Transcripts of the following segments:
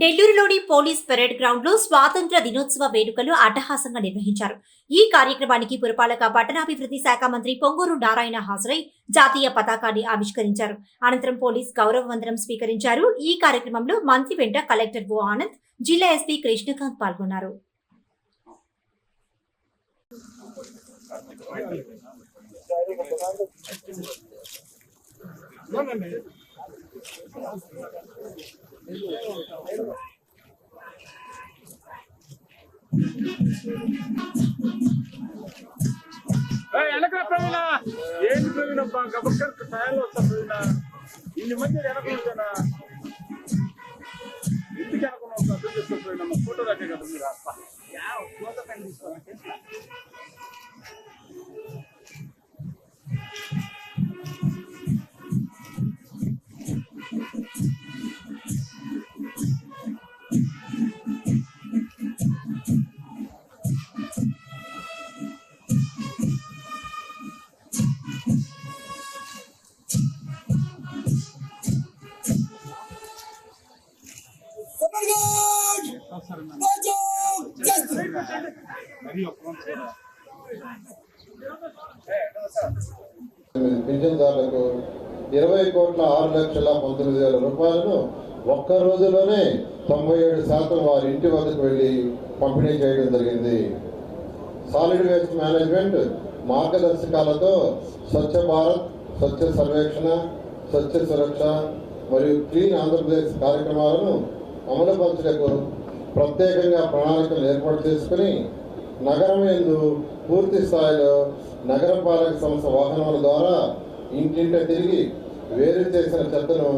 నెల్లూరులోని police parade గ్రౌండ్లో స్వాతంత్ర దినోత్సవ వేడుకలు అట్టహాసంగా నిర్వహించారు. ఈ కార్యక్రమానికి పురపాలక పట్టణాభివృద్ధి శాఖ మంత్రి పొంగూరు నారాయణ హాజరై జాతీయ పతాకాన్ని ఆవిష్కరించారు. అనంతరం పోలీస్ గౌరవ వందనం స్వీకరించారు. ఈ కార్యక్రమంలో మంత్రి వెంట కలెక్టర్ ఓ ఆనంద్ జిల్లా ఎస్పీ కృష్ణకాంత్ పాల్గొన్నారు. వెనక ప్రవీణ. ఏంటి ప్రవీణ గబక్కర్ సాయంలో వస్తా ప్రవీణ. ఇన్ని మధ్య వెనక ఉంటానా ఇంటికి వెనక వస్తా అర్థం చేసుకో ప్రవీణ ఫోటో రాకే కదా మీరు. అప్ప ఫోటో పెన్ పింఛన్దారులకు ఇరవై కోట్ల ఆరు లక్షల పంతొమ్మిది వేల రూపాయలను ఒక్క రోజులోనే తొంభై ఏడు శాతం వారి ఇంటి వద్దకు వెళ్ళి పంపిణీ చేయడం జరిగింది. సాలిడ్ వేస్ట్ మేనేజ్మెంట్ మార్గదర్శకాలతో స్వచ్ఛ భారత్ స్వచ్ఛ సర్వేక్షణ స్వచ్ఛ సురక్ష మరియు క్లీన్ ఆంధ్రప్రదేశ్ కార్యక్రమాలను అమలుపరచుటకు ప్రత్యేకంగా ప్రణాళికలు ఏర్పాటు చేసుకుని నగరం ఎందు పూర్తి స్థాయిలో నగరపాలక సంస్థ వాహనాల ద్వారా ఇంటింట తిరిగి వేరు చేసిన చెత్తను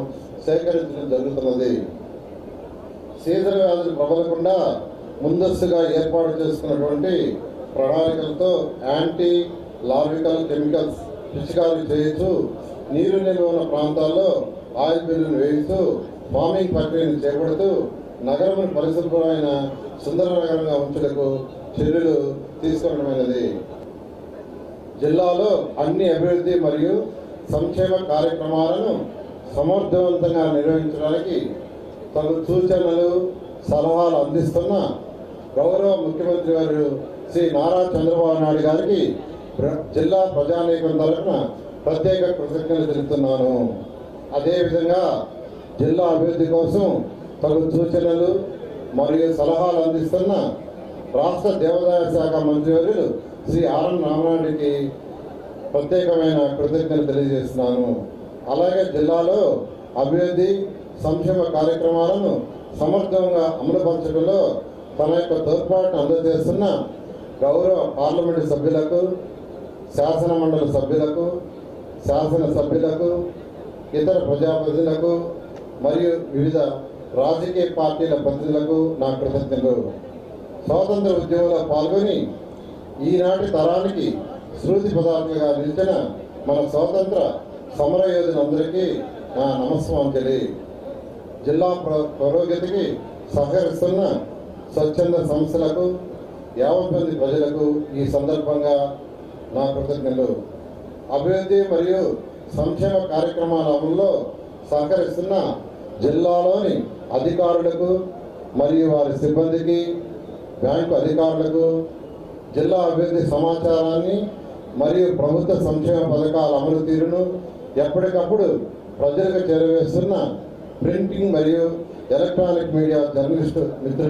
సేకరించడం జరుగుతున్నది. శీతల వ్యాధులు ప్రబలకుండా ముందస్తుగా ఏర్పాటు చేసుకున్నటువంటి ప్రణాళికలతో యాంటీ లాజికల్ కెమికల్స్ పిచికారీ చేస్తూ నీరు నిల్వ ఉన్న ప్రాంతాల్లో ఆయిల్ బిల్లును వేయిస్తూ ఫార్మింగ్ ప్రక్రియను చేపడుతూ నగరం పరిశుభ్రమైన సుందర నగరంగా ఉంచుటకు చర్యలు తీసుకోవడమైనది. జిల్లాలో అన్ని అభివృద్ధి మరియు సంక్షేమ కార్యక్రమాలను సమర్థవంతంగా నిర్వహించడానికి తగు సూచనలు సలహాలు అందిస్తున్న గౌరవ ముఖ్యమంత్రి గారు శ్రీ నారా చంద్రబాబు నాయుడు గారికి ప్ర- జిల్లా ప్రజానీకం తరఫున ప్రత్యేక కృతజ్ఞతలు తెలుపుతున్నాను. అదేవిధంగా జిల్లా అభివృద్ధి కోసం తగు సూచనలు మరియు సలహాలు అందిస్తున్న రాష్ట్ర దేవాదాయ శాఖ మంత్రివర్యులు శ్రీ ఆర్ఎన్ రామనాయుడికి ప్రత్యేకమైన కృతజ్ఞతలు తెలియజేస్తున్నాను. అలాగే జిల్లాలో అభివృద్ధి సంక్షేమ కార్యక్రమాలను సమర్థంగా అమలుపరచడంలో తన యొక్క తోడ్పాటును అందజేస్తున్న గౌరవ పార్లమెంటు సభ్యులకు శాసన మండలి సభ్యులకు శాసన సభ్యులకు ఇతర ప్రజాప్రతినిధులకు మరియు వివిధ రాజకీయ పార్టీల ప్రతినిధులకు నా కృతజ్ఞతలు. స్వాతంత్ర ఉద్యమంలో పాల్గొని ఈనాటి తరానికి శృతి పదార్థులుగా నిలిచిన మన స్వాతంత్ర సమర యోధులందరికీ నా నమస్వాంజలి జిల్లా పురోగతికి సహకరిస్తున్న స్వచ్ఛంద సంస్థలకు యాభై మంది ప్రజలకు ఈ సందర్భంగా నా కృతజ్ఞతలు. అభివృద్ధి మరియు సంక్షేమ కార్యక్రమాల అమల్లో సహకరిస్తున్న జిల్లాలోని అధికారులకు మరియు వారి సిబ్బందికి బ్యాంకు అధికారులకు జిల్లా అభివృద్ధి సమాచారాన్ని మరియు ప్రభుత్వ సంక్షేమ పథకాల అమలు తీరును ఎప్పటికప్పుడు ప్రజలకు చేరవేస్తున్న ప్రింటింగ్ మరియు ఎలక్ట్రానిక్ మీడియా జర్నలిస్టు మిత్రుల